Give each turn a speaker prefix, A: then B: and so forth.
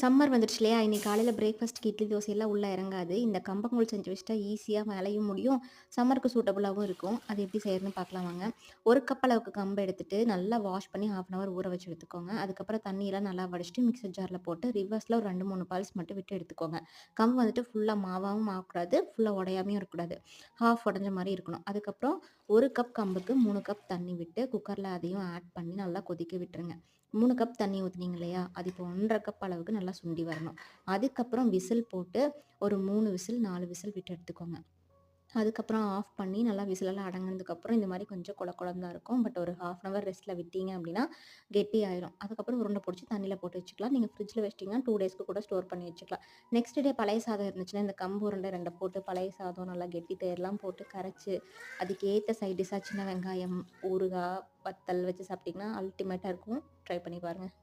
A: Summer வந்துடுச்சு இல்லையா? இன்றைக்கி காலையில் பிரேக்ஃபாஸ்ட்டுக்கு இட்லி தோசையெல்லாம் உள்ளே இறங்காது. இந்த கம்பங்கூழ் செஞ்சு வச்சுட்டா ஈஸியாக வேலையும் முடியும். சம்மருக்கு சூட்டபுளாகவும் இருக்கும். அது எப்படி செய்யறதுன்னு பார்க்கலாம் வாங்க. ஒரு கப் அளவுக்கு கம்பை எடுத்துட்டு நல்லா வாஷ் பண்ணி ஹாஃப் அன் ஹவர் ஊற வச்சு எடுத்துக்கோங்க. அதுக்கப்புறம் தண்ணியெல்லாம் நல்லா வடிச்சிட்டு மிக்சர் ஜாரில் போட்டு ரிவர்ஸில் ஒரு ரெண்டு மூணு பால்ஸ் மட்டும் விட்டு எடுத்துக்கோங்க. கம்பு வந்துட்டு ஃபுல்லாக மாவாகவும் ஆகக்கூடாது ஃபுல்லாக உடையாமையும் இருக்கக்கூடாது. ஹாஃப் உடஞ்ச மாதிரி இருக்கணும். அதுக்கப்புறம் ஒரு கப் கம்புக்கு மூணு கப் தண்ணி விட்டு குக்கரில் அதையும் ஆட் பண்ணி நல்லா கொதிக்க விட்டுருங்க. மூணு கப் தண்ணி ஊற்றுனீங்க இல்லையா? அது இப்போ ஒன்றரை கப் அளவுக்கு நல்லா நல்லா சுண்டி வரணும். அதுக்கப்புறம் விசில் போட்டு ஒரு மூணு விசில் நாலு விசில் விட்டு எடுத்துக்கோங்க. அதுக்கப்புறம் ஆஃப் பண்ணி நல்லா விசிலெல்லாம் அடங்கினதுக்கப்புறம் இந்த மாதிரி கொஞ்சம் குழ குழந்தா இருக்கும். பட் ஒரு ஹாஃப் அன் ஹவர் ரெஸ்ட்டில் விட்டீங்க அப்படின்னா கெட்டி ஆயிரும். அதுக்கப்புறம் உருண்டை பிடிச்சி தண்ணியில் போட்டு வச்சுக்கலாம். நீங்கள் ஃப்ரிட்ஜில் வச்சிட்டிங்கன்னா டூ டேஸ்க்கு கூட ஸ்டோர் பண்ணி வச்சுக்கலாம். நெக்ஸ்ட் டே பழைய சாதம் இருந்துச்சுன்னா இந்த கம்பு உருண்டை ரெண்டை போட்டு பழைய சாதம் நல்லா கெட்டி தேர்லாம் போட்டு கரைச்சி அதுக்கேற்ற சைட் டிஷ்ஷாக சின்ன வெங்காயம் ஊறுகாய் வத்தல் வச்சு சாப்பிட்டிங்கன்னா அல்டிமேட்டாக இருக்கும். ட்ரை பண்ணி பாருங்கள்